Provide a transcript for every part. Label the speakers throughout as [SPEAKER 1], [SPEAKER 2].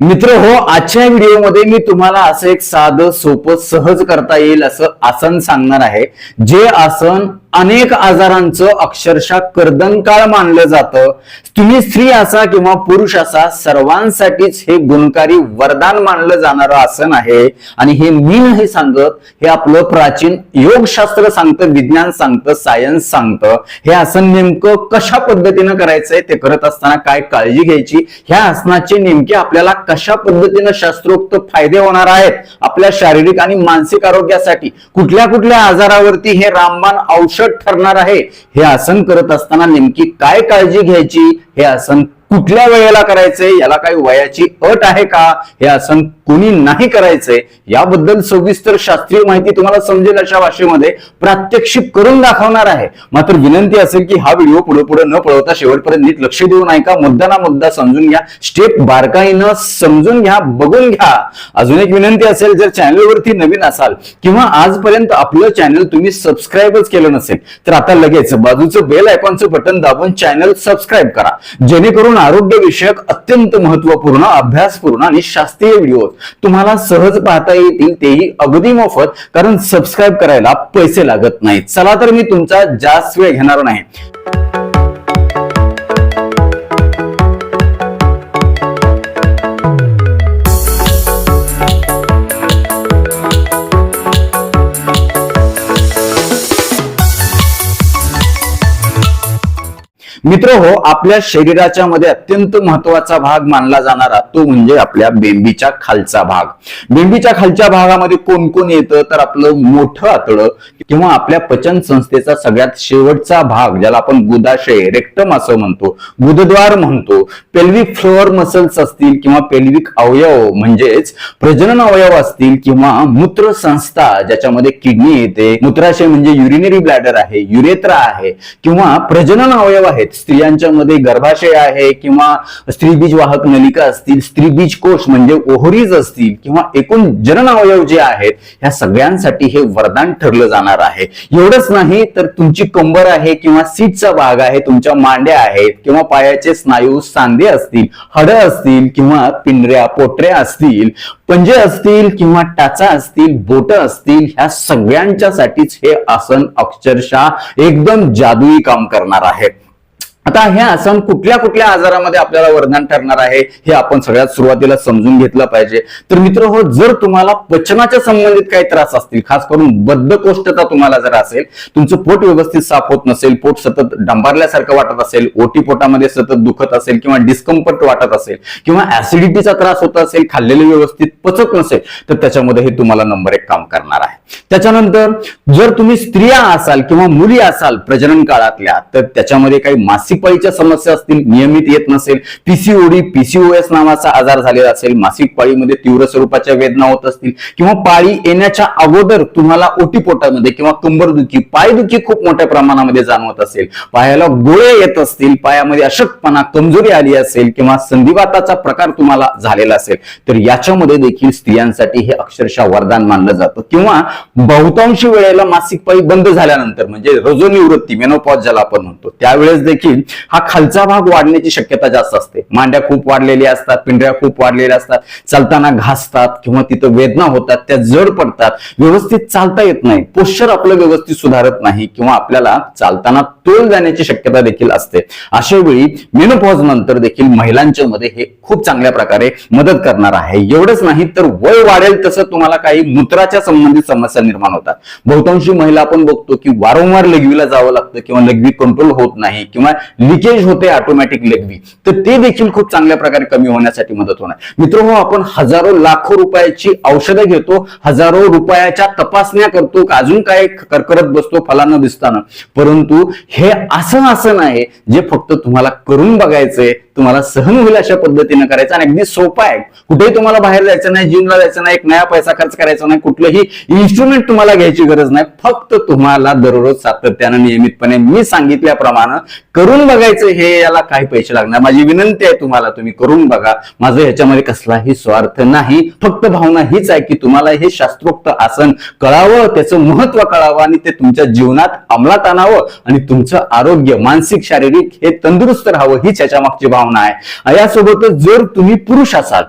[SPEAKER 1] मित्र हो आजच्या व्हिडिओमध्ये मी तुम्हाला असं एक साधं सोपं सहज करता येईल असं आसन सांगणार आहे. जे आसन अनेक आजारांचं अक्षरशः कर्दनकाळ मानलं जातं. तुम्ही स्त्री असा किंवा पुरुष असा सर्वांसाठीच हे गुणकारी वरदान मानलं जाणारं आसन आहे. आणि हे मी नाही सांगत हे आपलं प्राचीन योगशास्त्र सांगतं विज्ञान सांगतं सायन्स सांगतं. हे आसन नेमकं कशा पद्धतीनं करायचंय ते करत असताना काय काळजी घ्यायची? ह्या आसनाचे नेमके आपल्याला कशा पद्धतीनं शास्त्रोक्त फायदे होणार आहेत? आपल्या शारीरिक आणि मानसिक आरोग्यासाठी कुठल्या कुठल्या आजारावरती हे रामबाण औषध ठरणार आहे. हे आसन करत असताना नेमकी काय काळजी घ्यायची? हे आसन कुठल्या वेळेला करायचे याला काही वयाची अट आहे का? हे आसन कुणी नाही करायचंय याबद्दल सविस्तर शास्त्रीय माहिती तुम्हाला समजेल अशा भाषेमध्ये प्रात्यक्षिक करून दाखवणार आहे. मात्र विनंती असेल की हा व्हिडिओ पुढे पुढे न पळवता शेवटपर्यंत नीट लक्ष देऊन ऐका मुद्दा ना मुद्दा समजून घ्या स्टेप बारकाईनं समजून घ्या बघून घ्या. अजून एक विनंती असेल जर चॅनलवरती नवीन असाल किंवा आजपर्यंत आपलं चॅनल तुम्ही सबस्क्राईबच केलं नसेल तर आता लगेच बाजूचं बेल आयकॉनचं बटन दाबून चॅनल सबस्क्राईब करा. जेणेकरून आरोग्य विषयक अत्यंत महत्त्वपूर्ण अभ्यासपूर्ण आणि शास्त्रीय व्हिडिओ तुम्हाला सहज पाहता येतील तेही अगदी मोफत कारण सबस्क्राईब करायला पैसे लागत नाहीत. चला तर मी तुमचा जास्त वेळ घेणार नाही. मित्र हो आपल्या शरीराच्या मध्ये अत्यंत महत्त्वाचा भाग मानला जाणारा तो म्हणजे आपल्या बेंबीच्या खालचा भाग. बेंबीच्या खालच्या भागामध्ये कोण कोण येतं? तर आपलं मोठं आतडं किंवा आपल्या पचन संस्थेचा सगळ्यात शेवटचा भाग ज्याला आपण गुदाशय रेक्टम असं म्हणतो गुदद्वार म्हणतो. पेल्विक फ्लोअर मसल्स असतील किंवा पेल्विक अवयव म्हणजेच प्रजनन अवयव असतील किंवा मूत्र संस्था ज्याच्यामध्ये किडनी येते. मूत्राशय म्हणजे युरिनरी ब्लॅडर आहे युरेत्रा आहे किंवा प्रजनन अवयव आहेत. स्त्रियांच्या मध्ये गर्भाशय आहे किंवा स्त्रीबीज वाहक नलिका असतील स्त्रीबीज कोश म्हणजे ओहरीज असतील किंवा एकूण जनन अवयव जे आहेत ह्या सगळ्यांसाठी हे वरदान ठरलं जाणार आहे. एवढंच नाही तर तुमची कंबर आहे किंवा सीटचा भाग आहे तुमच्या मांड्या आहेत किंवा पायाचे स्नायू सांधे असतील हडं असतील किंवा पिंढऱ्या पोटऱ्या असतील पंजे असतील किंवा टाचा असतील बोट असतील ह्या सगळ्यांच्यासाठीच हे आसन अक्षरशः एकदम जादुई काम करणार आहे. आता हे आसन कुठल्या कुठल्या आजारामध्ये आपल्याला वरदान ठरणार आहे हे आपण सगळ्यात सुरुवातीला समजून घेतलं पाहिजे. तर मित्र हो जर तुम्हाला पचनाच्या संबंधित काही त्रास असतील खास करून बद्धकोष्ठता तुम्हाला जर असेल तुमचं पोट व्यवस्थित साफ होत नसेल पोट सतत डांबारल्यासारखं वाटत असेल ओटी पोटामध्ये सतत दुखत असेल किंवा डिस्कम्फर्ट वाटत असेल किंवा ऍसिडिटीचा त्रास होत असेल खाल्लेले व्यवस्थित पचत नसेल तर त्याच्यामध्ये हे तुम्हाला नंबर एक काम करणार आहे. त्याच्यानंतर जर तुम्ही स्त्रिया असाल किंवा मुली असाल प्रजनन काळातल्या तर त्याच्यामध्ये काही मासिक पाळीच्या समस्या असतील नियमित येत नसेल पीसीओडी पीसीओएस नावाचा आजार झालेला असेल मासिक पाळीमध्ये तीव्र स्वरूपाच्या वेदना होत असतील किंवा पाळी येण्याच्या अगोदर तुम्हाला ओटीपोटामध्ये किंवा कंबरदुखी पायदुखी खूप मोठ्या प्रमाणामध्ये जाणवत असेल. पायाला गोळे येत असतील पायामध्ये अशक्तपणा कमजोरी आली असेल किंवा संधिवाताचा प्रकार तुम्हाला झालेला असेल तर याच्यामध्ये देखील स्त्रियांसाठी हे अक्षरशः वरदान मानलं जातं. किंवा बहुतांशी वेळेला मासिक पाळी बंद झाल्यानंतर म्हणजे रजोनिवृत्ती मेनोपॉज ज्याला आपण म्हणतो त्यावेळेस देखील हा खालचा भाग वाढण्याची शक्यता जास्त असते. मांड्या खूप वाढलेल्या असतात पिंढऱ्या खूप वाढलेल्या असतात. चालताना घासतात किंवा तिथं वेदना होतात त्या जड पडतात. व्यवस्थित चालता येत नाही. पोश्चर आपलं व्यवस्थित सुधारत नाही किंवा आपल्याला चालताना तोल जाण्याची शक्यता देखील असते. अशा वेळी मेनोपॉज नंतर देखील महिलांच्या मध्ये हे खूप चांगल्या प्रकारे मदत करणार आहे. एवढंच नाही तर वय वाढेल तसं तुम्हाला काही मूत्राच्या संबंधित समस्या निर्माण होतात. बहुतांशी महिला आपण बघतो की वारंवार लघवीला जावं लागतं किंवा लघवी कंट्रोल होत नाही किंवा लिकेज होते ऑटोमॅटिक लघवी तर ते देखील खूप चांगल्या प्रकारे कमी होण्यासाठी मदत होणार. मित्र हो आपण हजारो लाखो रुपयाची औषधं घेतो हजारो रुपयाच्या तपासण्या करतो अजून काय करकरत बसतो फलानं दिसताना. परंतु हे असं असं नाही जे फक्त तुम्हाला करून बघायचंय तुम्हाला सहन होईल अशा पद्धतीनं करायचं. आणि अगदी सोपं आहे. कुठेही तुम्हाला बाहेर जायचं नाही जिमला जायचं नाही एक नया पैसा खर्च करायचा नाही कुठलंही इन्स्ट्रुमेंट तुम्हाला घ्यायची गरज नाही. फक्त तुम्हाला दररोज सातत्यानं नियमितपणे मी सांगितल्याप्रमाणे करून बघायचं हे याला काही पैसे लागणार. माझी विनंती आहे तुम्हाला तुम्ही करून बघा. माझं ह्याच्यामध्ये कसलाही स्वार्थ नाही. फक्त भावना हीच आहे की तुम्हाला हे शास्त्रोक्त आसन कळावं त्याचं महत्त्व कळावं आणि ते तुमच्या जीवनात अंमलात आणावं आणि तुमचं आरोग्य मानसिक शारीरिक हे तंदुरुस्त राहावं हीच याच्या मागची भावना आहे. यासोबतच जर तुम्ही पुरुष असाल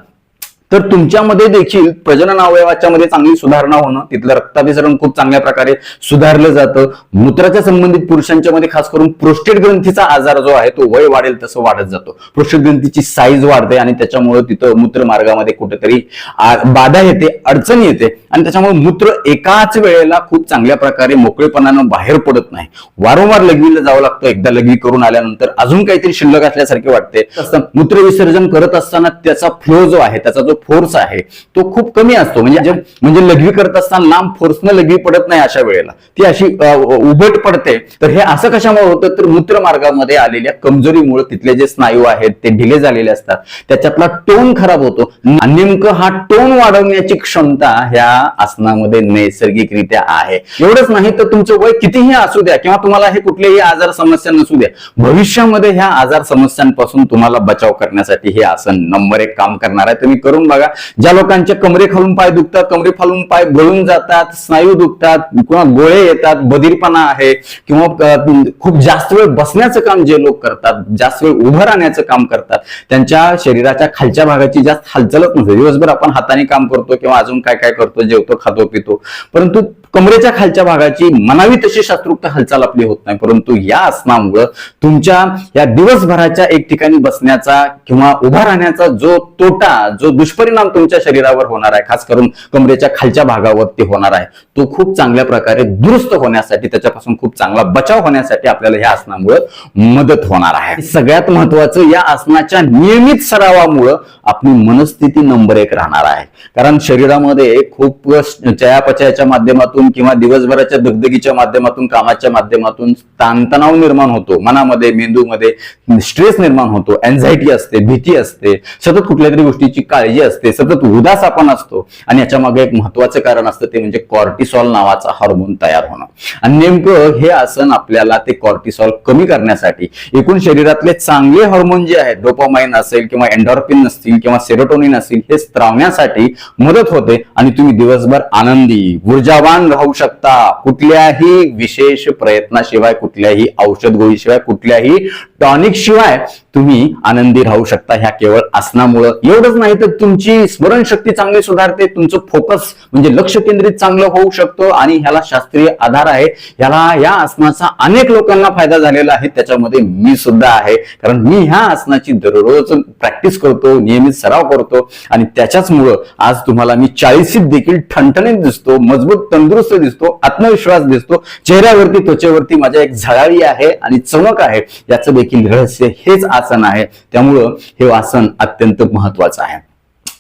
[SPEAKER 1] तर तुमच्यामध्ये देखील प्रजनन अवयवाच्या मध्ये चांगली सुधारणा होणं तिथलं रक्ताभिसरण खूप चांगल्या प्रकारे सुधारलं जातं. मूत्राच्या संबंधित पुरुषांच्या मध्ये खास करून प्रोस्टेट ग्रंथीचा आजार जो आहे तो वय वाढेल तसं वाढत जातो. प्रोस्टेट ग्रंथीची साईज वाढते आणि त्याच्यामुळे तिथं मूत्रमार्गामध्ये कुठेतरी आ- बाधा येते अडचण येते. आणि त्याच्यामुळे मूत्र एकाच वेळेला खूप चांगल्या प्रकारे मोकळेपणानं बाहेर पडत नाही. वारंवार लघवीला जावं लागतं. एकदा लघवी करून आल्यानंतर अजून काहीतरी शिल्लक असल्यासारखे वाटते. मूत्र विसर्जन करत असताना त्याचा फ्लो जो आहे त्याचा जो फोर्स आहे तो खूप कमी असतो. म्हणजे म्हणजे लघवी करत असताना लांब फोर्सनं लघवी पडत नाही अशा वेळेला. ती अशी उभट पडते. तर हे असं कशामुळे होतं? तर मूत्रमार्गामध्ये आलेल्या कमजोरीमुळे तिथले जे स्नायू आहेत ते ढिले झालेले असतात. त्याच्यातला टोन खराब होतो. नेमकं हा टोन वाढवण्याची क्षमता ह्या आसनामध्ये नैसर्गिकरित्या आहे. एवढंच नाही तर तुमचं वय कितीही असू द्या किंवा तुम्हाला हे कुठलेही आजार समस्या नसू द्या. भविष्यामध्ये ह्या आजार समस्यांपासून तुम्हाला बचाव करण्यासाठी हे आसन नंबर एक काम करणार आहे. तुम्ही करून बघा. ज्या लोकांचे कमरे खालून पाय दुखतात कमरे खालून पाय गळून जातात स्नायू दुखतात किंवा गोळे येतात बधीरपणा आहे किंवा खूप जास्त वेळ बसण्याचं काम जे लोक करतात जास्त वेळ उभं राहण्याचं काम करतात त्यांच्या शरीराच्या खालच्या भागाची जास्त हालचालच नसते. दिवसभर आपण हाताने काम करतो किंवा अजून काय काय करतो जेवतो खातो पितो. परंतु कमरेच्या खालच्या भागाची मनावी तशी शास्त्रोक्त हालचाल आपली होत नाही. परंतु या आसनामुळं तुमच्या या दिवसभराच्या एक ठिकाणी बसण्याचा किंवा उभा राहण्याचा जो तोटा जो दुष्परिणाम तुमच्या शरीरावर होणार आहे. खास करून कमरेच्या खालच्या भागावरती होणार आहे. तो खूप चांगल्या प्रकारे दुरुस्त होण्यासाठी त्याच्यापासून खूप चांगला बचाव होण्यासाठी आपल्याला या आसनामुळं मदत होणार आहे. सगळ्यात महत्वाचं या आसनाच्या नियमित सरावामुळं आपली मनस्थिती नंबर एक राहणार आहे. कारण शरीरामध्ये खूप चयापचयाच्या माध्यमातून किंवा दिवसभराच्या दगदगीच्या माध्यमातून कामाच्या माध्यमातून ताणतणाव निर्माण होतो. मनामध्ये मेंदूमध्ये स्ट्रेस निर्माण होतो. अँझायटी असते भीती असते. सतत कुठल्या तरी गोष्टीची काळजी असते सतत उदास आपण असतो आणि याच्या मागे एक महत्वाचं कारण असतं ते म्हणजे कॉर्टिसॉल नावाचा हार्मोन तयार होणं. आणि नेमकं हे आसन आपल्याला ते कॉर्टिसॉल कमी करण्यासाठी एकूण शरीरातले चांगले हार्मोन जे आहेत डोपामाइन असेल किंवा एन्डॉर्पिन असतील किंवा सेरोटोनिन असतील हे स्त्रावण्यासाठी मदत होते आणि तुम्ही दिवसभर आनंदी ऊर्जावान राहू शकता. कुठल्याही विशेष प्रयत्नाशिवाय कुठल्याही औषध गोळीशिवाय कुठल्याही टॉनिक शिवाय तुम्ही आनंदी राहू शकता. ह्या केवळ आसनामुळं. एवढंच नाही तर तुमची स्मरणशक्ती चांगली सुधारते. तुमचं फोकस म्हणजे लक्ष केंद्रित चांगलं होऊ शकतं आणि ह्याला शास्त्रीय आधार आहे. ह्याला या आसनाचा अनेक लोकांना फायदा झालेला आहे. त्याच्यामध्ये मी सुद्धा आहे. कारण मी ह्या आसनाची दररोज प्रॅक्टिस करतो नियमित सराव करतो आणि त्याच्याचमुळं आज तुम्हाला मी चाळीसीत देखील ठणठणीत दिसतो मजबूत तंदुरुस्त दिसतो आत्मविश्वास दिसतो. चेहऱ्यावरती त्वचेवरती माझ्या एक झळाळी आहे आणि चमक आहे. याचं देखील रहस्य हेच आसन आहे. त्यामुळं हे आसन अत्यंत महत्वाचं आहे.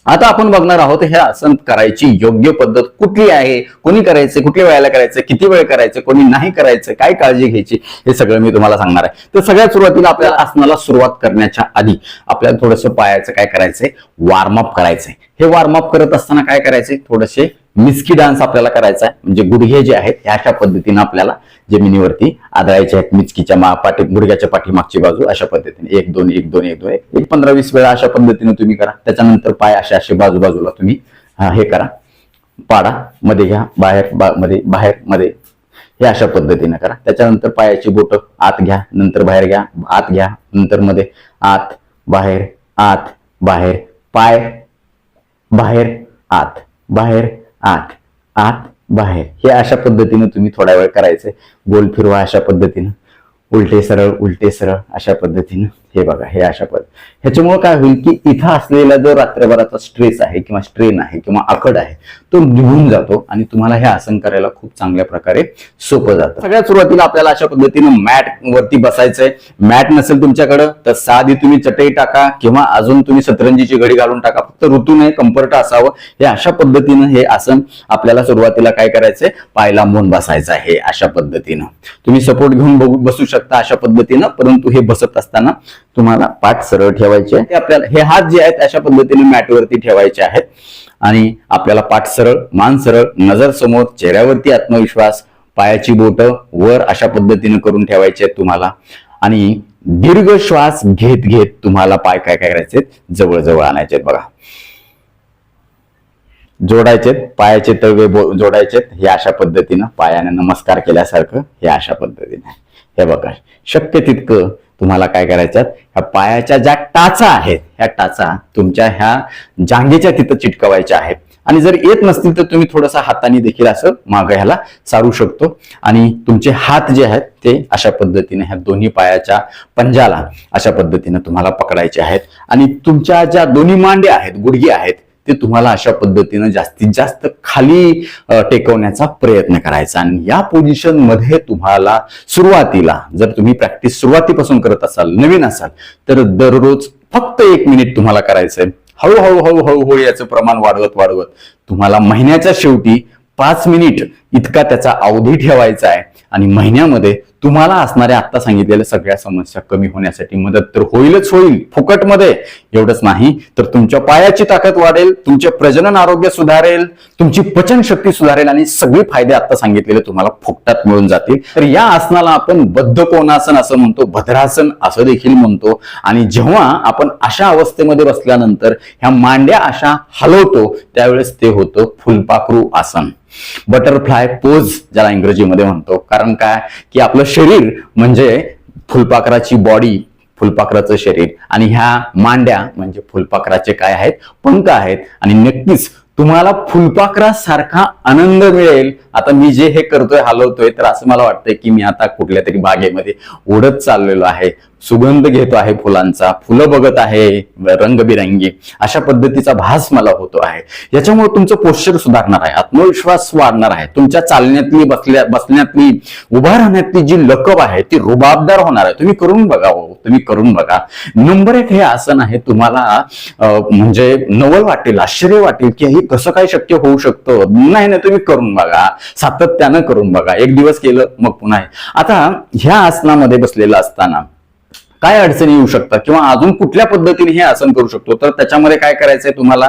[SPEAKER 1] आता आपण बघणार आहोत हे आसन करायची योग्य पद्धत कुठली आहे? कोणी करायचं? कुठल्या वेळेला करायचं? किती वेळ करायचं? कोणी नाही करायचं? काय काळजी घ्यायची? हे सगळं मी तुम्हाला सांगणार आहे. तर सगळ्यात सुरुवातीला आपल्याला आसनाला सुरुवात करण्याच्या आधी आपल्याला थोडंसं पायाचं काय करायचंय? वॉर्मअप करायचंय. हे वॉर्मअप करत असताना काय करायचंय? थोडेसे मिस्की डान्स आपल्याला करायचा आहे. म्हणजे गुडघे जे आहेत ह्या अशा पद्धतीने आपल्याला जमिनीवरती आदळायचे आहेत. मिचकीच्या मा पाठी गुडघ्याच्या पाठीमागची बाजू अशा पद्धतीने. एक दोन एक दोन एक दोन एक. पंधरा वीस वेळा अशा पद्धतीने तुम्ही करा. त्याच्यानंतर पाय असे असे बाजू बाजूला तुम्ही हे करा. पाडा मध्ये घ्या. बाहेर बा मध्ये बाहेर मध्ये. हे अशा पद्धतीने करा. त्याच्यानंतर पायाची बोट आत घ्या. नंतर बाहेर घ्या. आत घ्या. नंतर मध्ये आत बाहेर आत बाहेर पाय बाहेर आत बाहेर आत आत बाहेर. हे अशा पद्धतीनं तुम्ही थोडा वेळ करायचंय. गोल फिरवा अशा पद्धतीनं. उलटे सरळ उलटे सरळ अशा पद्धतीनं. हे बघा हे अशा पद्धत ह्याच्यामुळे काय होईल की इथं असलेला जो रात्रभराचा स्ट्रेस आहे किंवा स्ट्रेन आहे किंवा आकड आहे तो निघून जातो आणि तुम्हाला हे आसन करायला खूप चांगल्या प्रकारे सोपं जातं. सगळ्यात सुरुवातीला आपल्याला अशा पद्धतीनं मॅट वरती बसायचंय. मॅट नसेल तुमच्याकडं तर साधी तुम्ही चटई टाका किंवा अजून तुम्ही सतरंजीची घडी घालून टाका. फक्त ऋतू नाही कम्फर्ट असावं. हे अशा पद्धतीनं हे आसन आपल्याला सुरुवातीला काय करायचंय? पाय लांबून बसायचं आहे अशा पद्धतीनं. तुम्ही सपोर्ट घेऊन बसू शकता अशा पद्धतीनं परंतु हे बसत असताना तुम्हाला पाठ सरळ ठेवायचे आहे. आपल्याला हे हात जे आहेत अशा पद्धतीने मॅटवरती ठेवायचे आहेत. आणि आपल्याला पाठ सरळ मान सरळ नजर समोर चेहऱ्यावरती आत्मविश्वास पायाची बोट वर अशा पद्धतीने करून ठेवायचे आहेत तुम्हाला. आणि दीर्घ श्वास घेत घेत तुम्हाला पाय काय काय करायचे जवळ जवळ आणायचे बघा. जोडायचेत पायाचे तळवे जोडायचे जोडायचेत हे अशा पद्धतीनं पायाने नमस्कार केल्यासारखं हे अशा पद्धतीने. हे बघा शक्य तितकं तुम्हाला काय करायच्यात ह्या पायाच्या ज्या टाचा आहेत ह्या टाचा तुमच्या ह्या जांघेच्या तिथं चिटकवायच्या आहेत. आणि जर येत नसतील तर तुम्ही थोडंसं हाताने देखील असं माग ह्याला चारू शकतो. आणि तुमचे हात जे आहेत ते अशा पद्धतीने ह्या दोन्ही पायाच्या पंजाला अशा पद्धतीने तुम्हाला पकडायचे आहेत. आणि तुमच्या ज्या दोन्ही मांडे आहेत गुडघे आहेत ते तुम्हाला अशा पद्धतीनं जास्तीत जास्त खाली टेकवण्याचा प्रयत्न करायचा. आणि या पोझिशनमध्ये तुम्हाला सुरुवातीला जर तुम्ही प्रॅक्टिस सुरुवातीपासून करत असाल नवीन असाल तर दररोज फक्त एक मिनिट तुम्हाला करायचंय. हळूहळू हळूहळू हळू याचं प्रमाण वाढवत वाढवत तुम्हाला महिन्याच्या शेवटी पाच मिनिट इतका त्याचा अवधी ठेवायचा आहे. आणि महिन्यामध्ये तुम्हाला असणाऱ्या आता सांगितलेल्या सगळ्या समस्या कमी होण्यासाठी मदत तर होईलच होईल. फुकटमध्ये एवढंच नाही तर तुमच्या पायाची ताकद वाढेल तुमचे प्रजनन आरोग्य सुधारेल तुमची पचनशक्ती सुधारेल आणि सगळे फायदे आता सांगितलेले तुम्हाला फुकटात मिळून जातील. तर या आसनाला आपण बद्ध कोणासन असं म्हणतो भद्रासन असं देखील म्हणतो. आणि जेव्हा आपण अशा अवस्थेमध्ये बसल्यानंतर ह्या मांड्या अशा हलवतो त्यावेळेस ते होतं फुलपाखरू आसन. बटरफ्लाय पोज ज्याला इंग्रजीमध्ये म्हणतो. कारण काय? की आपलं शरीर म्हणजे फुलपाखराची बॉडी फुलपाखराचं शरीर. आणि ह्या मांड्या म्हणजे फुलपाखराचे काय आहेत? पंख आहेत. आणि नक्कीच तुम्हाला फुलपाखरासारखा आनंद मिळेल. आता मी जे हे करतोय हलवतोय तर असं मला वाटतंय की मी आता कुठल्या तरी बागेमध्ये उडत चाललेलो आहे. सुगंध घेतो आहे फुलांचा फुलं बघत आहे रंगबिरंगी. अशा पद्धतीचा भास मला होतो आहे. याच्यामुळे तुमचं पोश्चर सुधारणार आहे आत्मविश्वास वाढणार आहे. तुमच्या चालण्यातली बसल्या बसण्यातली उभा राहण्यातली जी लकब आहे ती रुबाबदार होणार आहे. तुम्ही करून बघा हो. तुम्ही करून बघा. नंबर एक हे आसन आहे तुम्हाला म्हणजे नवल वाटेल आश्चर्य वाटेल की हे कसं काय शक्य होऊ शकतं. नाही नाही तुम्ही करून बघा. सातत्यानं करून बघा. एक दिवस केलं मग पुन्हा आता ह्या आसनामध्ये बसलेलं असताना काय अडचणी येऊ शकतात किंवा अजून कुठल्या पद्धतीने हे आसन करू शकतो? तर त्याच्यामध्ये काय करायचंय तुम्हाला?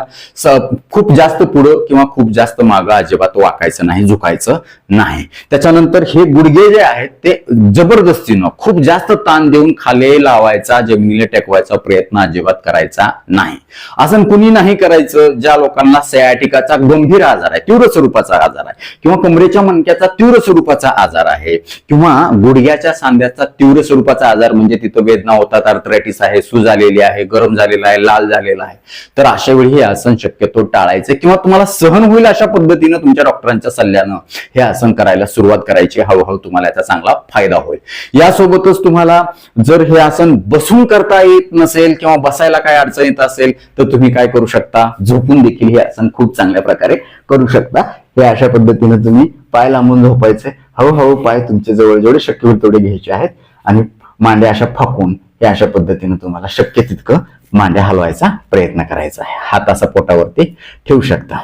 [SPEAKER 1] खूप जास्त पुढं किंवा खूप जास्त मागं अजिबात वाकायचं नाही झुकायचं नाही. त्याच्यानंतर हे गुडघे जे आहेत ते जबरदस्तीनं खूप जास्त ताण देऊन खाली लावायचा जमिनीला टेकवायचा प्रयत्न अजिबात करायचा नाही. आसन कुणी नाही करायचं ज्या लोकांना सयाटिकाचा गंभीर आजार आहे तीव्र स्वरूपाचा आजार आहे किंवा कमरेच्या मणक्याचा तीव्र स्वरूपाचा आजार आहे किंवा गुडघ्याच्या सांध्याचा तीव्र स्वरूपाचा आजार म्हणजे तिथं वेदना होतात अर्थरायटिस आहे सूज आलेली आहे गरम झालेला आहे लाल झालेला आहे. तर अशा वेळी हे आसन शक्यतो टाळायचे किंवा तुम्हाला सहन होईल अशा पद्धतीनं तुमच्या डॉक्टरांच्या सल्ल्यानं हे आसन करायला सुरुवात करायची. हळूहळू तुम्हाला याचा चांगला फायदा होईल. यासोबतच तुम्हाला जर हे आसन बसून करता येत नसेल किंवा बसायला काय अडचण येत असेल तर तुम्ही काय करू शकता? झोपून देखील हे आसन खूप चांगल्या प्रकारे करू शकता. हे अशा पद्धतीने तुम्ही पाय लांबून झोपायचे. हळूहळू पाय तुमचे जवळ जेवढे शक्य होईल तेवढे घ्यायचे आहेत. आणि मांड्या अशा फाकून हे अशा पद्धतीने तुम्हाला शक्य तितकं मांड्या हलवायचा प्रयत्न करायचा आहे. हात असा पोटावरती ठेवू शकता.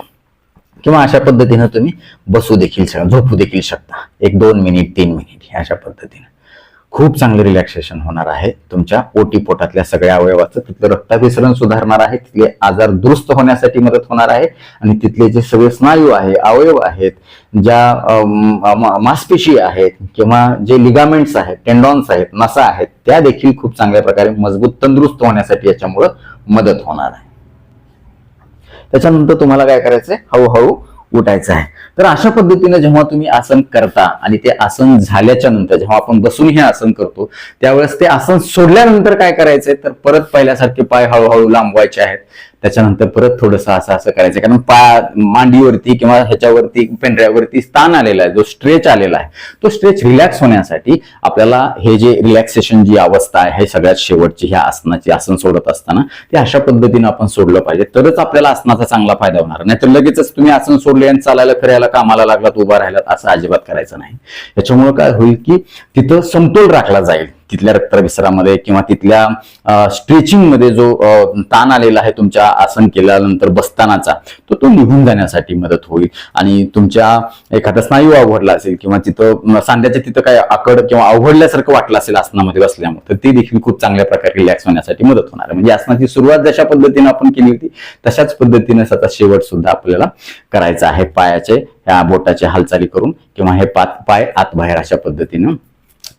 [SPEAKER 1] किंवा अशा पद्धतीनं तुम्ही बसू देखील शकता झोपू देखील शकता. एक दोन मिनिट तीन मिनिट अशा पद्धतीनं. खूप चांगलं रिलॅक्सेशन होणार आहे. तुमच्या ओटीपोटातल्या सगळ्या अवयवाचं तिथलं रक्ताभिसरण सुधारणार आहे. तिथले आजार दुरुस्त होण्यासाठी मदत होणार आहे. आणि तिथले जे सगळे स्नायू आहे अवयव आहेत ज्या मासपेशी मांसपेशी आहेत किंवा जे लिगामेंट्स आहेत टेंडॉन्स आहेत नसा आहेत त्या देखील खूप चांगल्या प्रकारे मजबूत तंदुरुस्त होण्यासाठी याच्यामुळं मदत होणार आहे. त्याच्यानंतर तुम्हाला काय करायचंय? हळूहळू उठायचं आहे. तर अशा पद्धतीने जेव्हा तुम्ही आसन करता आणि ते आसन झाल्याच्यानंतर जेव्हा आपण बसून हे आसन करतो त्यावेळेस ते आसन सोडल्यानंतर काय करायचंय? तर परत पहिल्यासारखे पाय हळूहळू लांबवायचे आहेत. त्याच्यानंतर परत थोडंसं असं असं करायचं. कारण पा मांडीवरती किंवा ह्याच्यावरती पेंढऱ्यावरती स्थान आलेला आहे. जो स्ट्रेच आलेला आहे. तो स्ट्रेच रिलॅक्स होण्यासाठी आपल्याला हे जे रिलॅक्सेशन जी अवस्था आहे हे सगळ्यात शेवटची ह्या आसनाची आसन सोडत असताना ते अशा पद्धतीने आपण सोडलं पाहिजे. तरच आपल्याला आसनाचा चांगला फायदा होणार. नाहीतर लगेचच तुम्ही आसन सोडले आणि चालायला फिरायला कामाला लागलात उभा राहिलात असं अजिबात करायचं नाही. याच्यामुळे काय होईल की तिथं समतोल राखला जाईल. तिथल्या रक्तविसरामध्ये किंवा तिथल्या स्ट्रेचिंगमध्ये जो ताण आलेला आहे तुमच्या आसन केल्यानंतर बसतानाचा तो तो निघून जाण्यासाठी मदत होईल. आणि तुमच्या एखादा स्नायू अवघडला असेल किंवा तिथं सांध्याच्या तिथं काय आकड किंवा अवघडल्यासारखं वाटलं असेल आसनामध्ये बसल्यामुळे तर ते देखील खूप चांगल्या प्रकारे रिलॅक्स होण्यासाठी मदत होणार आहे. म्हणजे आसनाची सुरुवात जशा पद्धतीने आपण केली होती तशाच पद्धतीने स्वतः शेवट सुद्धा आपल्याला करायचा आहे. पायाचे ह्या बोटाच्या हालचाली करून किंवा हे पात पाय आत बाहेर अशा पद्धतीनं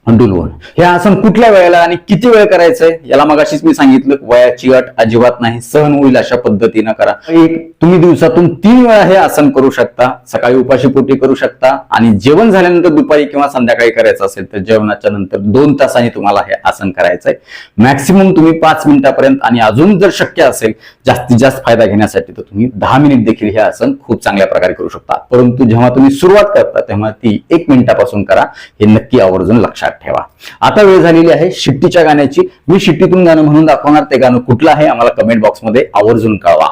[SPEAKER 1] डुलवून हे आसन कुठल्या वेळेला आणि किती वेळ करायचंय? याला मगाशीच मी सांगितलं वयाची अट अजिबात नाही सहन होईल अशा पद्धतीनं करा. एक तुम्ही दिवसातून तीन वेळा हे आसन करू शकता सकाळी उपाशी पोटी करू शकता आणि जेवण झाल्यानंतर दुपारी किंवा संध्याकाळी करायचं असेल तर जेवणाच्या नंतर दोन तासांनी तुम्हाला हे आसन करायचंय. मॅक्सिमम तुम्ही पाच मिनिटापर्यंत आणि अजून जर शक्य असेल जास्तीत जास्त फायदा घेण्यासाठी तर तुम्ही दहा मिनिट देखील हे आसन खूप चांगल्या प्रकारे करू शकता. परंतु जेव्हा तुम्ही सुरुवात करता तेव्हा ती एक मिनिटापासून करा. हे नक्की आवर्जून लक्षात ठेवा. आता वेळ झालेली आहे शिट्टीच्या गाण्याची. मी शिट्टीतून गाणं म्हणून दाखवणार. ते गाणं कुठलं आहे? आम्हाला कमेंट बॉक्समध्ये आवर्जून कळवा.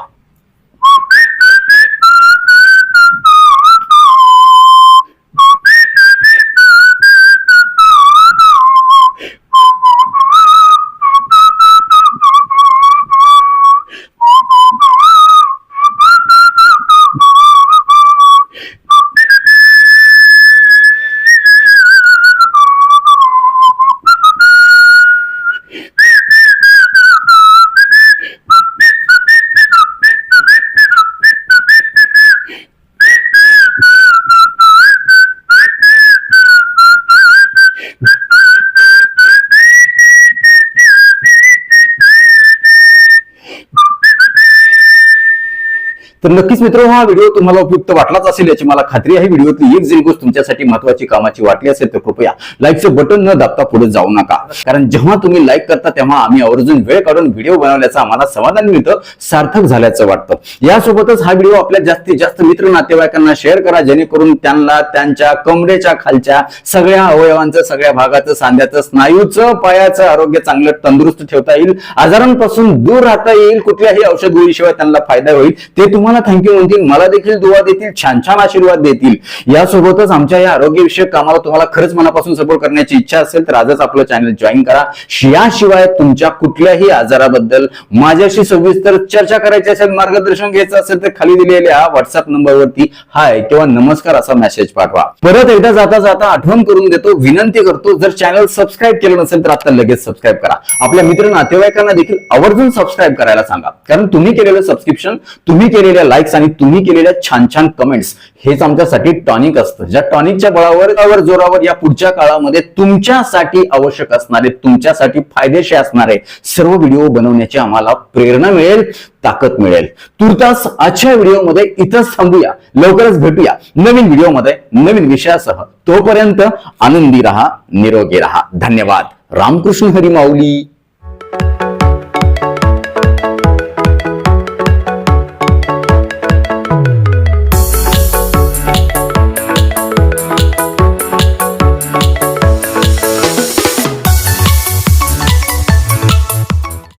[SPEAKER 1] तर नक्कीच मित्र हा व्हिडिओ तुम्हाला उपयुक्त वाटलाच असेल याची मला खात्री आहे. व्हिडिओतली एक जरी गोष्ट तुमच्यासाठी महत्वाची कामाची वाटली असेल तर कृपया लाईकचं बटन न दाबता पुढे जाऊ नका. कारण जेव्हा तुम्ही लाईक करता तेव्हा आम्ही आवर्जून वेळ काढून व्हिडिओ बनवल्याचं आम्हाला समाधान मिळतं सार्थक झाल्याचं वाटतं. यासोबतच हा व्हिडिओ आपल्या जास्तीत जास्त मित्र नातेवाईकांना शेअर करा जेणेकरून त्यांना त्यांच्या कमरेच्या खालच्या सगळ्या अवयवांचं सगळ्या भागाचं सांध्याचं स्नायूचं पायाचं आरोग्य चांगलं तंदुरुस्त ठेवता येईल. आजारांपासून दूर राहता येईल. कुठल्याही औषध गोळीशिवाय त्यांना फायदा होईल. ते तुम्हाला थँक्यू म्हणतील मला देखील दुवा देतील छान छान आशीर्वाद देतील. यासोबतच आमच्या या आरोग्यविषयक कामाला तुम्हाला खरंच मनापासून सपोर्ट करण्याची इच्छा असेल तर आजच आपलं चॅनल जॉईन करा. याशिवाय तुमच्या कुठल्याही आजाराबद्दल माझ्याशी सविस्तर चर्चा करायची असेल मार्गदर्शन घ्यायचं असेल तर खाली दिलेल्या व्हॉट्सअप नंबरवरती हाय किंवा नमस्कार असा मेसेज पाठवा. परत एकदा जाता जाता आठवण करून देतो विनंती करतो जर चॅनल सबस्क्राईब केलं नसेल तर आता लगेच सबस्क्राईब करा. आपल्या मित्र नातेवाईकांना देखील आवर्जून सबस्क्राईब करायला सांगा. कारण तुम्ही केलेलं सबस्क्रिप्शन तुम्ही केलेल्या लाईक्स आणि तुम्ही केलेल्या छान छान कमेंट्स हेच आमच्यासाठी टॉनिक असतं. ज्या टॉनिकच्या बळावर जोरावर या पुढच्या काळामध्ये तुमच्यासाठी आवश्यक असणारे तुमच्यासाठी फायदेशीर असणारे सर्व व्हिडिओ बनवण्याची आम्हाला प्रेरणा मिळेल ताकद मिळेल. तुर्तास आजच्या व्हिडिओमध्ये इथंच थांबूया. लवकरच भेटूया. नवीन व्हिडिओमध्ये नवीन विषयासह. तोपर्यंत आनंदी रहा निरोगी रहा. धन्यवाद. रामकृष्ण हरी माऊली.